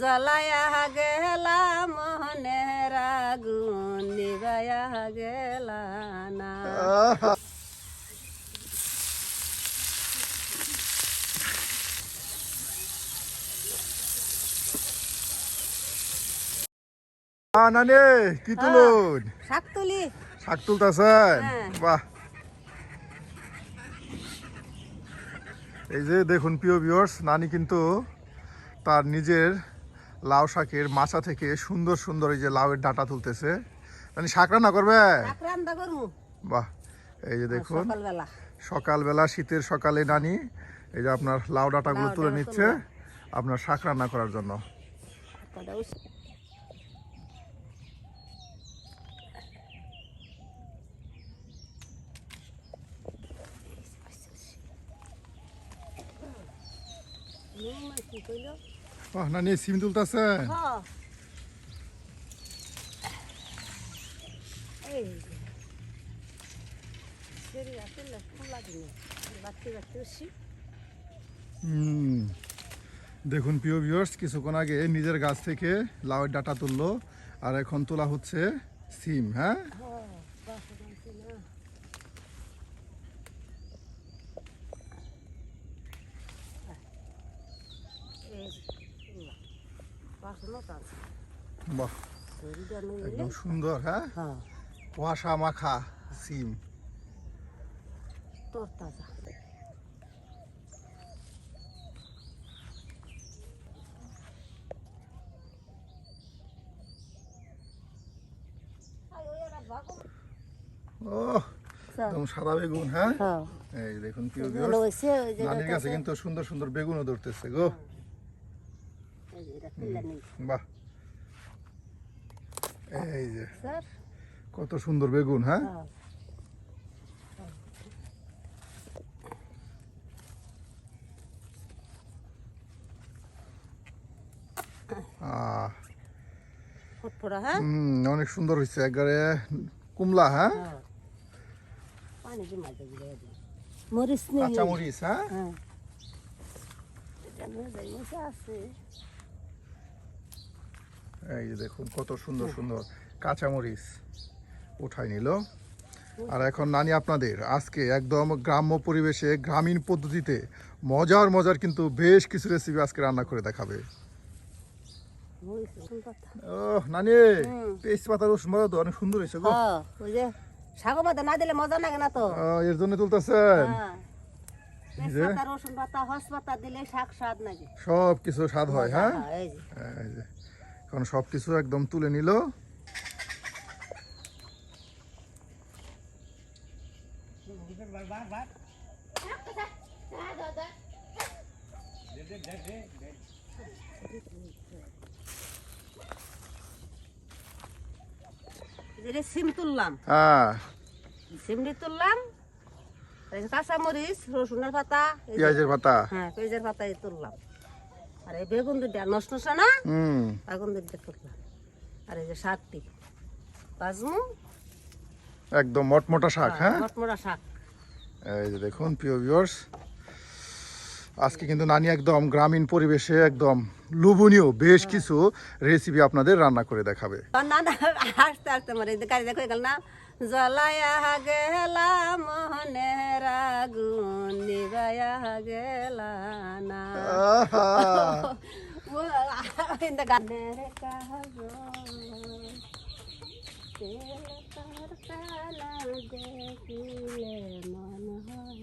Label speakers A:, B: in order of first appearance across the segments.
A: জ্বলাইয়া গেলা মনের আগুন নিবাইয়া গেলা না।
B: নানি কি তুলুন?
A: শাক তুলি।
B: শাক তুলতেছেন?
A: হ্যাঁ।
B: বাহ। এই যে দেখুন প্রিয় ভিউয়ার্স নানি কিন্তু তার নিজের লাউ শাকের মাছা থেকে সুন্দর সুন্দর এই যে লাউয়ের ডাটা তুলতেছে। মানে শাক রান্না করবে? বাহ এই যে দেখুন।
A: সকালবেলা।
B: শীতের সকালে নানি এই যে আপনার লাউ ডাটাগুলো তুলে নিচ্ছে আপনার শাক রান্না করার জন্য।
A: কি কইলো?
B: বাহ নানি সিম
A: হ্যাঁ।
B: হুম। দেখুন প্রিয় ভিউয়ার্স কিছুক্ষণ আগে নিজের গাছ থেকে লাউয়ের ডাটা তুললো আর এখন তোলা হচ্ছে সিম হ্যাঁ
A: হ্যাঁ, বাসন আনছি না। এই যে, তুললাম। বাসনও তো আছে।
B: বাহ একদম সুন্দর হ্যাঁ?
A: হ্যাঁ,
B: কুয়াশা মাখা সিম।
A: তরতাজা।
B: একদম সাদা বেগুন হ্যাঁ?
A: হ্যাঁ,
B: এই দেখুন প্রিয় নানির কাছে
A: আছে।
B: কিন্তু সুন্দর সুন্দর বেগুনও ধরতেছে গো
A: এই যে এটা তুলে নিই।
B: বাহ। এই যে কত সুন্দর বেগুন হ্যাঁ?
A: হ্যাঁ। হ্যাঁ?
B: হুম অনেক সুন্দর হয়েছে একবারে কুমলা হ্যাঁ?
A: হ্যাঁ। মরিচ
B: হ্যাঁ
A: হ্যাঁ এটা নিয়ে যাই, মরিচ আছে
B: এই যে দেখুন কত সুন্দর সুন্দর কাঁচামরিচ উঠাই নিল। আর এখন নানি আপনাদের আজকে একদম গ্রাম্য পরিবেশে গ্রামীণ পদ্ধতিতে মজার মজার কিন্তু বেশ কিছু রেসিপি আজকে রান্না করে দেখাবে। ও নানি তো অনেক সুন্দর হয়েছে গো।
A: পাতা না দিলে মজা লাগে না তো।
B: এর জন্য তুলতেছেন?
A: হ্যাঁ।
B: এই যে?
A: তেজপাতা রসুন পাতা হস পাতা দিলে শাক স্বাদ লাগে
B: সব কিছু স্বাদ হয় হ্যাঁ?
A: এই যে।
B: এখন সব কিছু একদম তুলে নিল।
A: সিম তুললাম।
B: হ্যাঁ।
A: সিমটি তুললাম। এই যে কাঁচা মরিচ রসুনের পাতা
B: পেঁয়াজের পাতা।
A: হ্যাঁ পেঁয়াজের পাতা তুললাম। আর এই বেগুন দুটা নষ্ট না? বেগুন দুটা তুললাম আর এই যে শাকটি বাজমু?
B: একদম মটমটা শাক হ্যাঁ
A: মটমরা শাক।
B: এই যে দেখুন প্রিয় ভিউয়ার্স আজকে কিন্তু নানি একদম গ্রামীণ পরিবেশে একদম লোভনীয় বেশ কিছু রেসিপি আপনাদের রান্না করে দেখাবে।
A: না না আস্তে আস্তে মরে গাড়ি দেখো গেল না? জ্বলাইয়া গেলা মোহনের আগুন নিবায়া গেলা না। ও, in the garden. তেল তরকালা দেখিলে মন হয়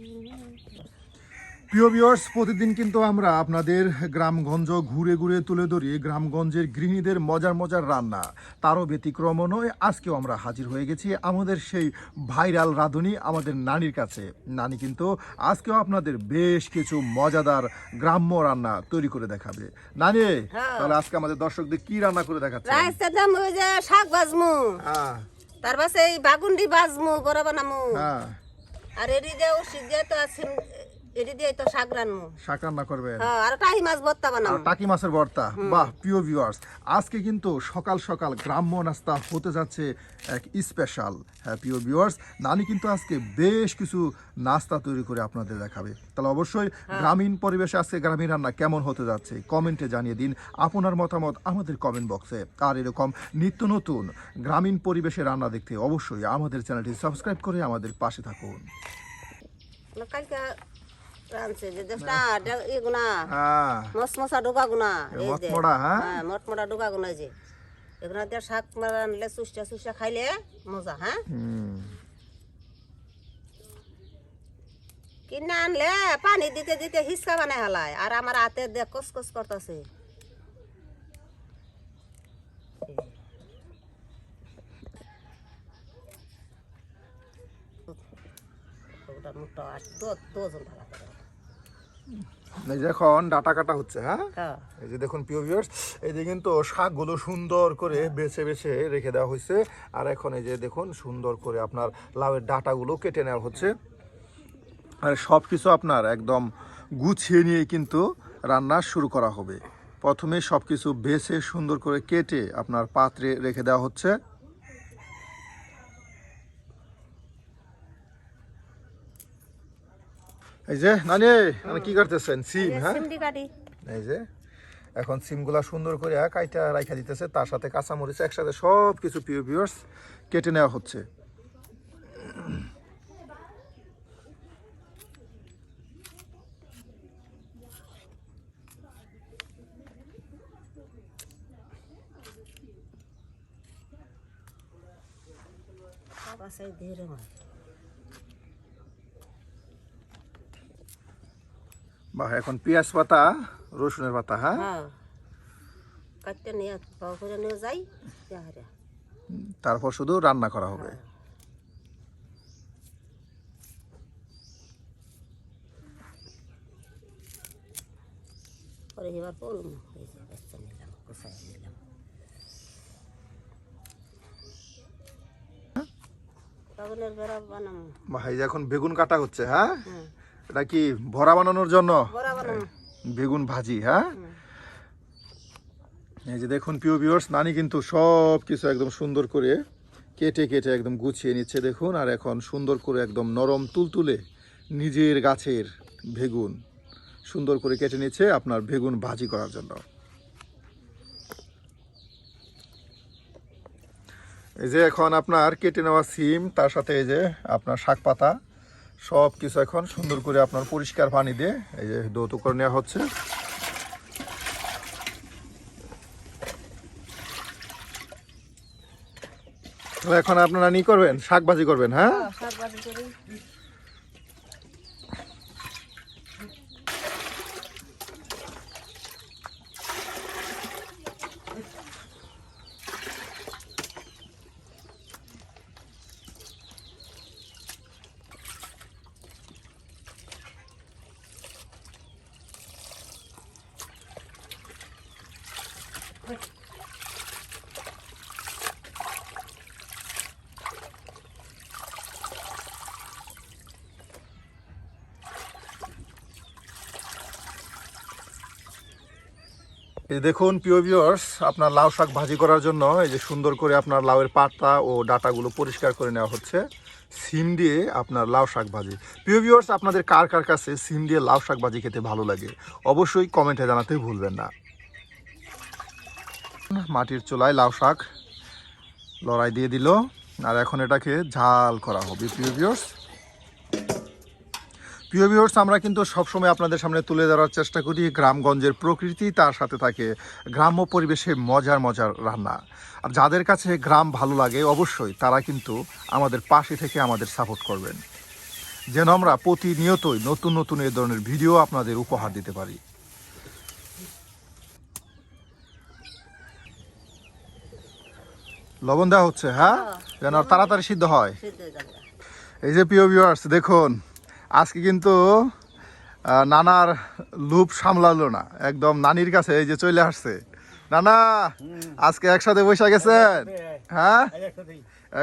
B: প্রিয় ভিউয়ার্স প্রতিদিন কিন্তু আমরা আপনাদের গ্রামগঞ্জ ঘুরে ঘুরে তুলে ধরি গ্রামগঞ্জের গৃহিণীদের মজার মজার রান্না। তারও ব্যতিক্রম নয় আজকেও আমরা হাজির হয়ে গেছি আমাদের সেই ভাইরাল রাঁধুনি আমাদের নানির কাছে। নানি কিন্তু আজকেও আপনাদের বেশ কিছু মজাদার গ্রাম্য রান্না তৈরি করে দেখাবে। নানি
A: হ্যাঁ।
B: তাহলে আজকে আমাদের দর্শকদের কি রান্না করে দেখাচ্ছে
A: শাক বাজমু।
B: হ্যাঁ।
A: তার পাশে এই বাগুন্ডি বাজমু বড় বানামু।
B: হ্যাঁ।
A: আর এরি যে ওষুধ তো সিম এটি দিয়ে তো শাক রানমু
B: শাক রান্না করবেন?
A: হ্যাঁ আর টাই মাছ ভর্তা বানাম
B: টাকি মাছের ভর্তা? বাহ প্রিয় ভিউয়ার্স আজকে কিন্তু সকাল সকাল গ্রাম্য নাস্তা হতে যাচ্ছে এক স্পেশাল হ্যাঁ প্রিয় ভিউয়ার্স নানি কিন্তু আজকে বেশ কিছু নাস্তা তৈরি করে আপনাদের দেখাবে। তাহলে অবশ্যই গ্রামীণ পরিবেশে আজকে গ্রামীণ রান্না কেমন হতে যাচ্ছে কমেন্টে জানিয়ে দিন। আপনার মতামত আমাদের কমেন্ট বক্সে আর এরকম নিত্য নতুন গ্রামীণ পরিবেশে রান্না দেখতে অবশ্যই আমাদের চ্যানেলটি সাবস্ক্রাইব করে আমাদের পাশে থাকুন।
A: কালকে শাক রানলে সুসটা সুসটা খাইলে মজা হ্যাঁ? কিনে আনলে পানি দিতে দিতে হিসকা বানায় হালায়। আর আমার হাতে দেখ কস কস করতেছে মোটা আর দো- দোজন ভালো।
B: এই যে এখন ডাটা কাটা হচ্ছে হ্যাঁ? এই যে দেখুন প্রিয় ভিউয়ার্স এই যে কিন্তু শাকগুলো সুন্দর করে বেছে বেছে রেখে দেওয়া হয়েছে। আর এখন এই যে দেখুন সুন্দর করে আপনার লাউয়ের ডাটাগুলো কেটে নেওয়া হচ্ছে। আর সব কিছু আপনার একদম গুছিয়ে নিয়ে কিন্তু রান্না শুরু করা হবে। প্রথমে সব কিছু বেছে সুন্দর করে কেটে আপনার পাত্রে রেখে দেওয়া হচ্ছে। এই যে নানি আপনি কি করতেছেন? সিম হ্যাঁ? এই যে এখন সিমগুলা সুন্দর করে কাইটা রাখা দিতেছে তার সাথে কাঁচামরিচ একসাথে সব কিছু পিও পিওর্স কেটে নেওয়া হচ্ছে।
A: ধীরে মাছ
B: বা এখন পেঁয়াজ পাতা রসুনের পাতা হ্যাঁ?
A: হ্যাঁ। কাটতে নিয়ে করে নিয়ে যাই
B: তারপর শুধু রান্না করা হবে।
A: পরে এবার বলুন এই যে বাচ্চা নিলাম কোথায় নিলাম। বাগানের বেড়া বানাম।
B: বা এই যে এখন বেগুন কাটা হচ্ছে হ্যাঁ। এটা কি ভরা বানানোর জন্য? বেগুন ভাজি হ্যাঁ? এই যে দেখুন পিও পিওর্স নানি কিন্তু সব কিছু একদম সুন্দর করে কেটে কেটে একদম গুছিয়ে নিচ্ছে দেখুন আর এখন সুন্দর করে একদম নরম তুলতুলে নিজের গাছের বেগুন সুন্দর করে কেটে নিচ্ছে আপনার বেগুন ভাজি করার জন্য। এই যে এখন আপনার কেটে নেওয়া সিম তার সাথে এই যে আপনার শাক পাতা সব কিছু এখন সুন্দর করে আপনার পরিষ্কার পানি দিয়ে এই যে দৌত করে নেওয়া হচ্ছে। এখন আপনারা নি করবেন? শাক ভাজি করবেন হ্যাঁ? দেখুন পিও ভিউয়ার্স আপনার লাউ শাক ভাজি করার জন্য এই যে সুন্দর করে আপনার লাউয়ের পাতা ও ডাটাগুলো পরিষ্কার করে নেওয়া হচ্ছে। সিম দিয়ে আপনার লাউ শাক ভাজি। প্রিয় ভিউয়ার্স আপনাদের কার কার কাছে সিম দিয়ে লাউ শাক ভাজি খেতে ভালো লাগে, অবশ্যই কমেন্টে জানাতে ভুলবেন না। মাটির চুলায় লাউ শাক লড়াই দিয়ে দিল, আর এখন এটাকে ঝাল করা হবে। প্রিয় ভিউয়ার্স প্রিয় ভিউয়ার্স আমরা কিন্তু সবসময় আপনাদের সামনে তুলে ধরার চেষ্টা করি গ্রামগঞ্জের প্রকৃতি তার সাথে থাকে গ্রাম্য পরিবেশে মজার মজার রান্না। আর যাদের কাছে গ্রাম ভালো লাগে অবশ্যই তারা কিন্তু আমাদের পাশে থেকে আমাদের সাপোর্ট করবেন। যেন আমরা প্রতিনিয়তই নতুন নতুন এ ধরনের ভিডিও আপনাদের উপহার দিতে পারি। লবণ দেওয়া হচ্ছে হ্যাঁ? যেন আর তাড়াতাড়ি সিদ্ধ হয়।
A: হয়ে
B: এই যে প্রিয় ভিউয়ার্স দেখুন। আজকে কিন্তু নানার লুপ সামলালো না। একদম নানির কাছে এই যে চলে আসছে। নানা আজকে একসাথে বসে গেছেন? হ্যাঁ?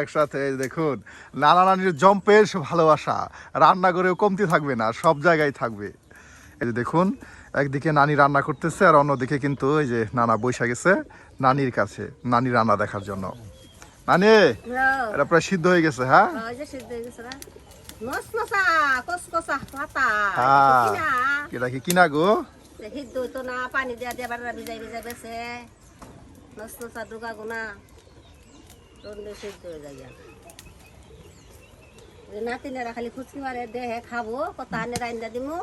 B: একসাথে এই দেখুন নানা নানির জম্পের ভালোবাসা। রান্নাঘরেও কমতি থাকবে না সব জায়গায় থাকবে। এই যে দেখুন একদিকে নানি রান্না করতেছে আর অন্যদিকে কিন্তু এই যে নানা বৈশা গেছে নানির কাছে নানি রান্না দেখার জন্য। নানি
A: হ্যাঁ,
B: এটা প্রায় সিদ্ধ হয়ে গেছে হ্যাঁ?
A: গেছে না পাতা। কিনা
B: কিনা গো
A: পানি দিয়া দিয়া বাড়া ভিজাই ভিজাই বেছে নস নসা ডুগা গুনা রন্ডে সিদ্ধ হয়ে যায় নাতিনেরা খালি খুচকি মারে দেহে খাব কত আনে রাইন্দা দিমু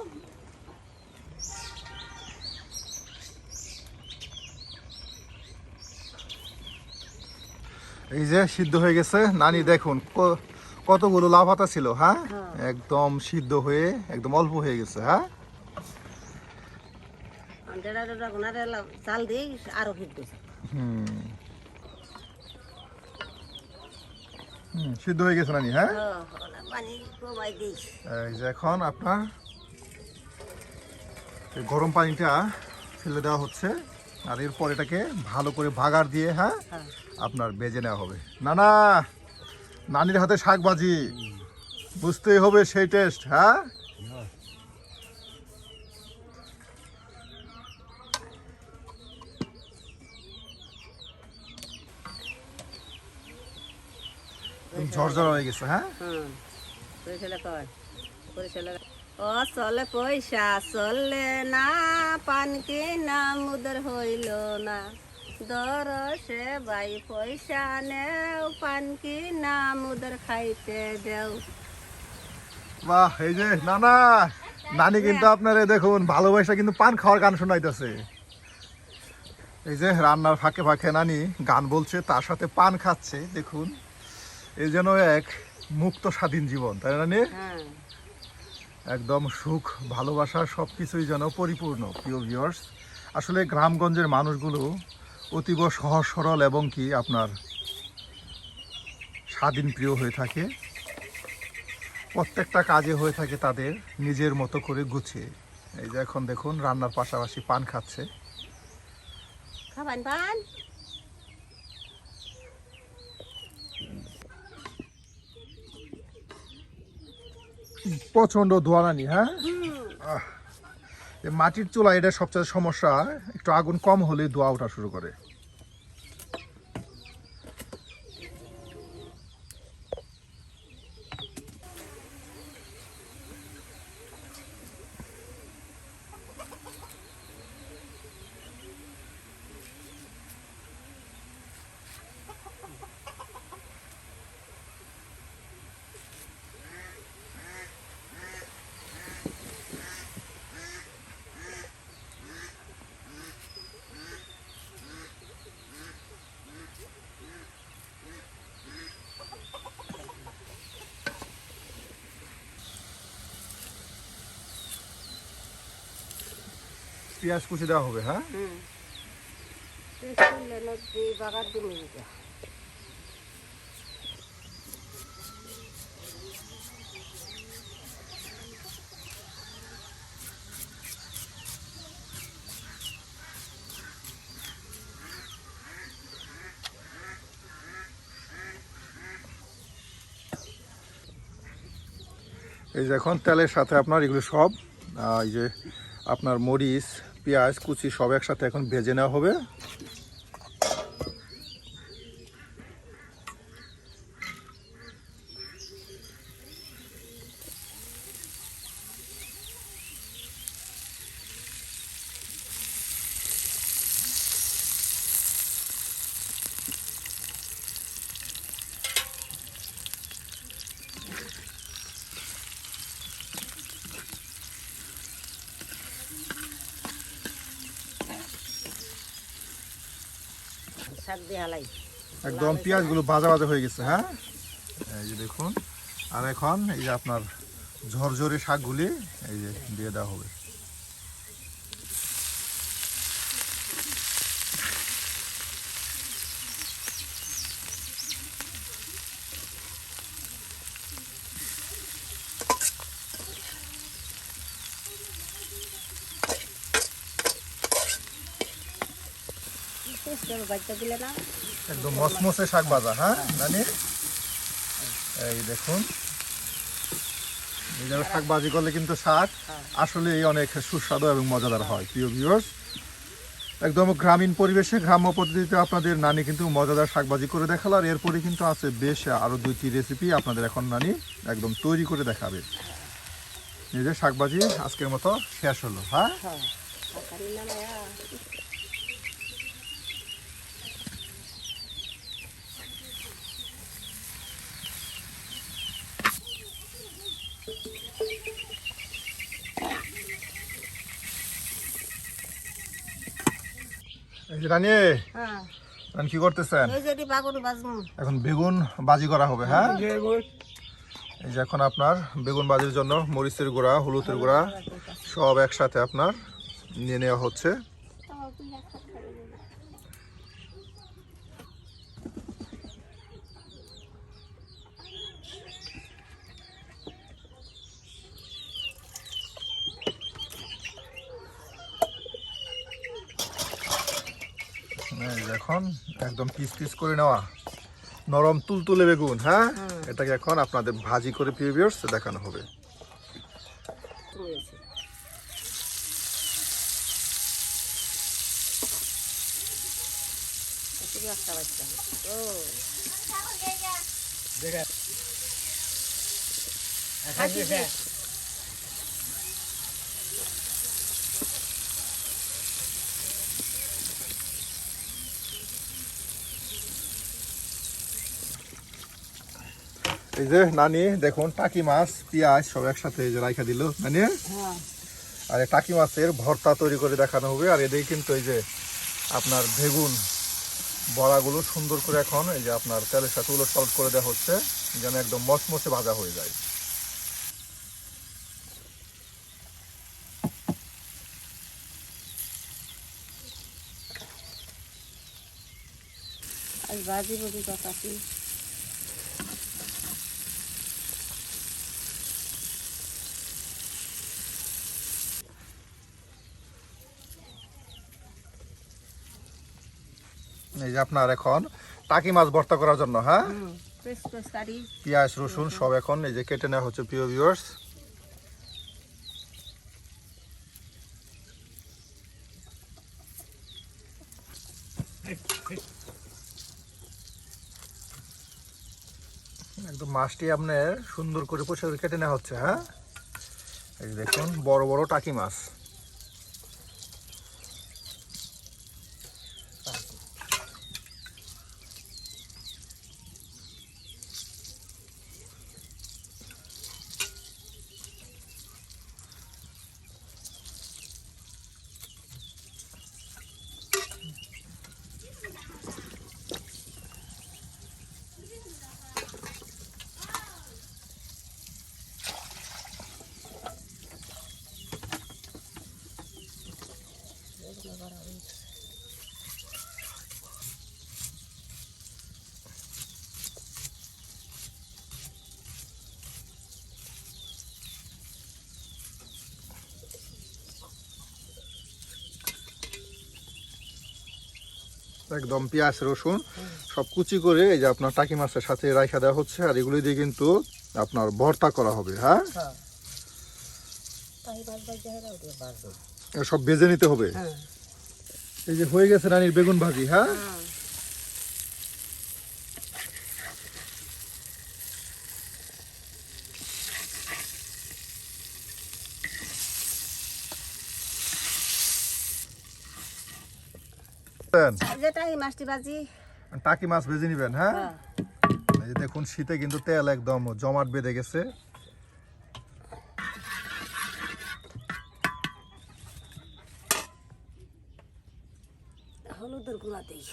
B: এই যে সিদ্ধ হয়ে গেছে নানি দেখুন ক- কতগুলো লাভ হাতা ছিল হ্যাঁ?
A: হ্যাঁ।
B: একদম সিদ্ধ হয়ে একদম অল্প হয়ে গেছে হ্যাঁ?
A: চাল আরও সিদ্ধ
B: হুম। হুম, সিদ্ধ হয়ে গেছে নানি হ্যাঁ?
A: ও, ওলা পানি কমাই দিই
B: এই যে এখন আপনার গরম পানিটা ফেলে দেওয়া হচ্ছে আর এরপর এটাকে ভালো করে ভাগার দিয়ে হ্যাঁ
A: হ্যাঁ।
B: আপনার বেজে নেওয়া হবে। না না নানির হাতে শাক ভাজি বুঝতেই হবে সেই টেস্ট হ্যাঁ? হয়ে
A: পয়সা চললে না পান কিনা মুদর হইল না। দর সে বাই পয়সা নেও পান কিনা মুদর খাইতে দেও।
B: বাহ এই যে না না নানি কিন্তু আপনার দেখুন ভালোবাসা কিন্তু পান খাওয়ার গান শোনাইতেছে। এই যে রান্নার ফাঁকে ফাঁকে নানি গান বলছে তার সাথে পান খাচ্ছে দেখুন। এই যেন এক মুক্ত স্বাধীন জীবন তাই নানি?
A: হ্যাঁ।
B: একদম সুখ ভালোবাসা সব কিছুই যেন পরিপূর্ণ প্রিয় ভিউয়ার্স আসলে গ্রামগঞ্জের মানুষগুলো অতীব সহজ সরল এবং কি আপনার স্বাধীন প্রিয় হয়ে থাকে। প্রত্যেকটা কাজে হয়ে থাকে তাদের নিজের মতো করে গুছিয়ে। এই যে এখন দেখুন রান্নার পাশাপাশি পান খাচ্ছে।
A: খাবান পান।
B: প্রচণ্ড ধোয়ানানি হ্যাঁ? মাটির চুলা এটা সবচেয়ে সমস্যা একটু আগুন কম হলে ধোয়া ওঠা শুরু করে। পেঁয়াজ কুচি দেওয়া হবে হ্যাঁ? এই যে এখন তেলের সাথে আপনার এগুলো সব এই যে আপনার মরিচ পেঁয়াজ কুচি সব একসাথে এখন ভেজে নেওয়া হবে।
A: শাক দিয়ে হালাই।
B: একদম পেঁয়াজগুলো ভাজা ভাজা হয়ে গেছে হ্যাঁ? এই যে দেখুন আর এখন এই যে আপনার ঝরঝরে শাকগুলি এই যে দিয়ে দেওয়া হবে।
A: দিলে না?
B: একদম মসমসে শাক ভাজা হ্যাঁ? জানি এই দেখুন। এইভাবে শাক ভাজি করলে কিন্তু শাক
A: হ্যাঁ।
B: আসলে অনেক সুস্বাদু এবং মজাদার হয়। প্রিয় ভিউয়ার্স একদম গ্রামীণ পরিবেশে গ্রাম্য পদ্ধতিতে আপনাদের নানি কিন্তু মজাদার শাকবাজি করে দেখাল আর এরপরে কিন্তু আছে বেশ আরও দুইটি রেসিপি আপনাদের এখন নানি একদম তৈরি করে দেখাবে। নিজের শাকবাজি আজকের মতো শেষ হলো হ্যাঁ
A: হ্যাঁ আকারি না মায়া।
B: এই যে রানী
A: হ্যাঁ।
B: রানী কি করতেছেন?
A: এই যে এটি বাগুনি বাজমু।
B: এখন বেগুন বাজি করা হবে হ্যাঁ? এই যে এখন আপনার বেগুন বাজির জন্য মরিচের গুঁড়া হলুদের গুঁড়া সব একসাথে আপনার নিয়ে নেওয়া হচ্ছে এই যে এখন একদম পিস পিস করে নেওয়া। নরম তুলতুলে বেগুন হ্যাঁ? এটাকে এখন আপনাদের ভাজি করে প্রিভিয়ার্স দেখানো হবে।
A: রয়েছে এটি একটা বাচ্চা ও
B: এই যে নানি দেখুন টাকি মাছ পেঁয়াজ সব একসাথে এই যে রাইখা দিল। নানি?
A: হ্যাঁ।
B: আর এই টাকি মাছের ভর্তা তৈরি করে দেখানো হবে। আর এদিকে কিন্তু এই যে আপনার বেগুন বড়াগুলো সুন্দর করে এখন এই যে আপনার তেলের সাথে উলট পালট করে দেওয়া হচ্ছে যেন একদম মচমচে ভাজা হয়ে যায়।
A: আজ বাজি বুঝি কথাছি
B: এই যে আপনার এখন টাকি মাছ ভর্তা করার জন্য হ্যাঁ? পেঁয়াজ রসুন সব এখন এই যে কেটে নেওয়া হচ্ছে প্রিয় ভিউয়ার্স একদম মাছটি আপনার সুন্দর করে পরিষ্কার করে কেটে নেওয়া হচ্ছে হ্যাঁ? এই দেখুন বড় বড় টাকি মাছ। একদম পেঁয়াজ রসুন সব কুচি করে এই যে আপনার টাকি মাছের সাথে রাইখা দেওয়া হচ্ছে আর এগুলি দিয়ে কিন্তু আপনার ভর্তা করা হবে হ্যাঁ?
A: হ্যাঁ।
B: সব বেজে নিতে হবে।
A: হ্যাঁ।
B: এই যে হয়ে গেছে রানীর বেগুন ভাজি হ্যাঁ
A: হ্যাঁ যেটা এই মাছটি ভাজি।
B: টাকি মাছ ভেজে নিবেন হ্যাঁ?
A: হ্যাঁ।
B: এই যে দেখুন শীতে কিন্তু তেল একদম জমাট বেঁধে গেছে।
A: হলুদের গুঁড়া দিই।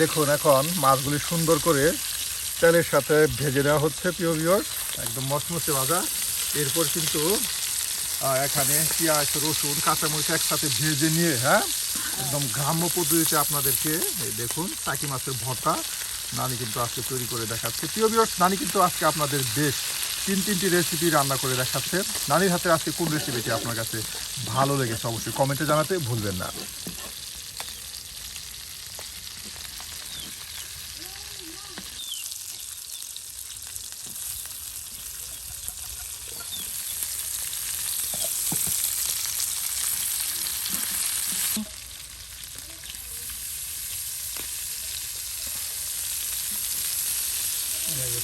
B: দেখুন, এখন মাছগুলি সুন্দর করে তেলের সাথে ভেজে দেওয়া হচ্ছে, প্রিয় ভিউয়ার্স একদম মচমচে ভাজা। এরপর কিন্তু এখানে পেঁয়াজ, রসুন, কাঁচামরিচ একসাথে ভেজে নিয়ে হ্যাঁ একদম গ্রাম্য পদ্ধতিতে আপনাদেরকে দেখুন চাকি মাছের ভর্তা নানি কিন্তু আজকে তৈরি করে দেখাচ্ছে। প্রিয় ভিউয়ার্স নানি কিন্তু আজকে আপনাদের বেশ তিন তিনটি রেসিপি রান্না করে দেখাচ্ছে। নানির হাতে আজকে কোন রেসিপিটি আপনার কাছে ভালো লেগেছে অবশ্যই কমেন্টে জানাতে ভুলবেন না।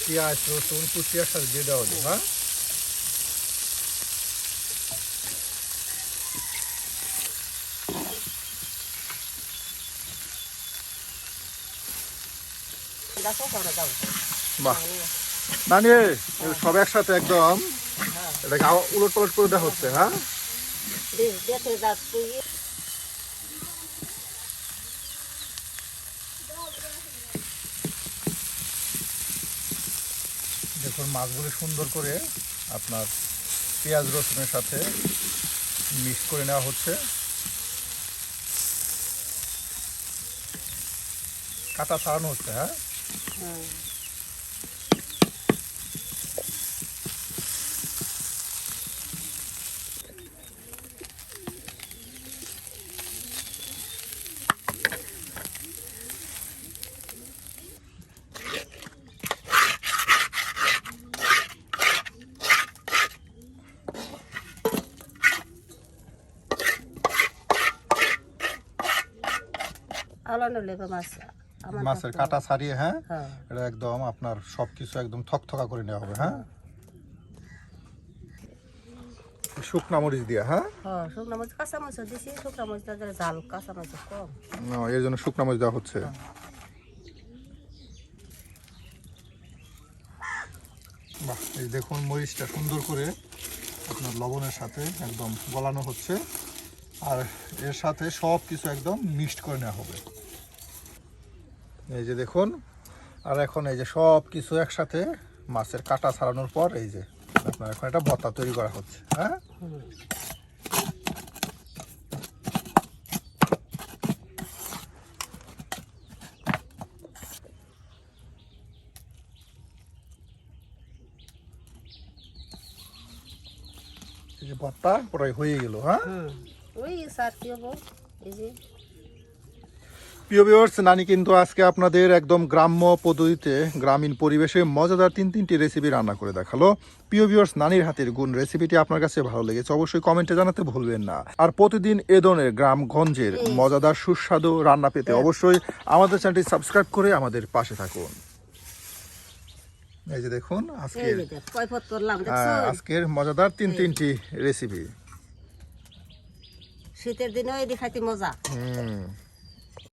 B: পেঁয়াজ রসুন কুচি একসাথে দিয়ে দেওয়া হলো হ্যাঁ? বাহ। নানি সব একসাথে একদম? এটাকে আবার উলট পালট করে দেওয়া হচ্ছে হ্যাঁ
A: দেশ দেখে যাক তুই
B: দেখুন, মাছগুলি সুন্দর করে আপনার পেঁয়াজ, রসুনের সাথে মিক্স করে নেওয়া হচ্ছে। কাটা ছাড়ানো হচ্ছে হ্যাঁ?
A: হুম। লেগে মাছ
B: মাছের কাটা ছাড়িয়ে হ্যাঁ?
A: হ্যাঁ।
B: এটা একদম আপনার সব কিছু একদম থকথকা করে নেওয়া হবে হ্যাঁ? শুকনা মরিচ দিয়ে হ্যাঁ?
A: শুকনো কাঁচা মাছ দিছি শুকনো মাছ তাদের ঝাল কাঁচা মাছ কম।
B: এর জন্য শুকনা মরিচ দেওয়া হচ্ছে? বাহ এই দেখুন মরিচটা সুন্দর করে আপনার লবণের সাথে একদম গলানো হচ্ছে। আর এর সাথে সব কিছু একদম মিক্সড করে নেওয়া হবে। এই যে দেখুন, আর এখন এই যে সব কিছু একসাথে মাছের কাটা ছাড়ানোর পর এই যে আপনার এখন একটা ভর্তা তৈরি করা হচ্ছে হ্যাঁ? ভর্তা প্রায় হয়ে গেল হ্যাঁ?
A: ওই স্যার কি হব এই যে।
B: প্রিয় ভিউয়ার্স নানি কিন্তু আজকে আপনাদের একদম গ্রাম্য পদ্ধতিতে গ্রামীণ পরিবেশে মজাদার তিন তিনটি রেসিপি রান্না করে দেখাল। প্রিয় ভিউয়ার্স নানির হাতের গুণ রেসিপিটি আপনার কাছে ভালো লেগেছে অবশ্যই কমেন্টে জানাতে ভুলবেন না। আর প্রতিদিন এ ধরনের গ্রামগঞ্জের মজাদার সুস্বাদু রান্না পেতে অবশ্যই আমাদের চ্যানেলটি সাবস্ক্রাইব করে আমাদের পাশে থাকুন। এই যে দেখুন আজকের আজকের মজাদার তিন তিনটি রেসিপি
A: শীতের দিনে এই খাইতে মজা।
B: হুম।